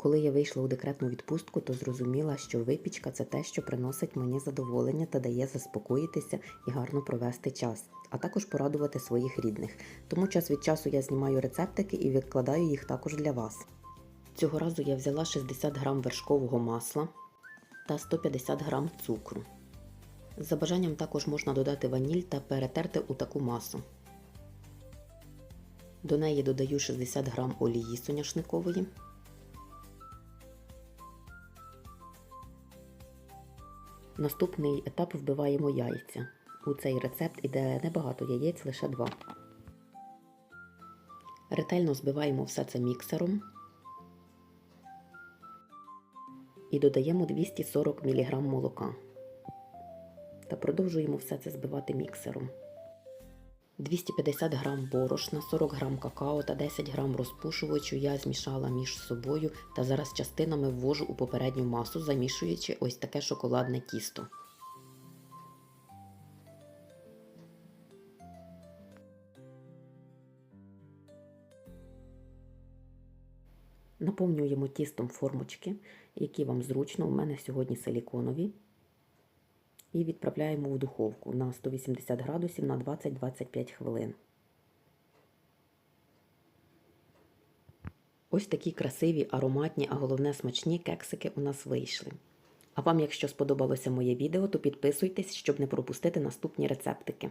Коли я вийшла у декретну відпустку, то зрозуміла, що випічка це те, що приносить мені задоволення та дає заспокоїтися і гарно провести час, а також порадувати своїх рідних. Тому час від часу я знімаю рецептики і відкладаю їх також для вас. Цього разу я взяла 60 грам вершкового масла та 150 грам цукру. За бажанням також можна додати ваніль та перетерти у таку масу. До неї додаю 60 грам олії соняшникової. Наступний етап вбиваємо яйця. У цей рецепт іде небагато яєць, лише два. Ретельно збиваємо все це міксером і додаємо 240 мг молока. Та продовжуємо все це збивати міксером. 250 г борошна, 40 г какао та 10 г розпушувачу я змішала між собою та зараз частинами ввожу у попередню масу, замішуючи ось таке шоколадне тісто. Наповнюємо тістом формочки, які вам зручно. У мене сьогодні силіконові. І відправляємо в духовку на 180 градусів на 20-25 хвилин. Ось такі красиві, ароматні, а головне смачні кексики у нас вийшли. А вам, якщо сподобалося моє відео, то підписуйтесь, щоб не пропустити наступні рецептики.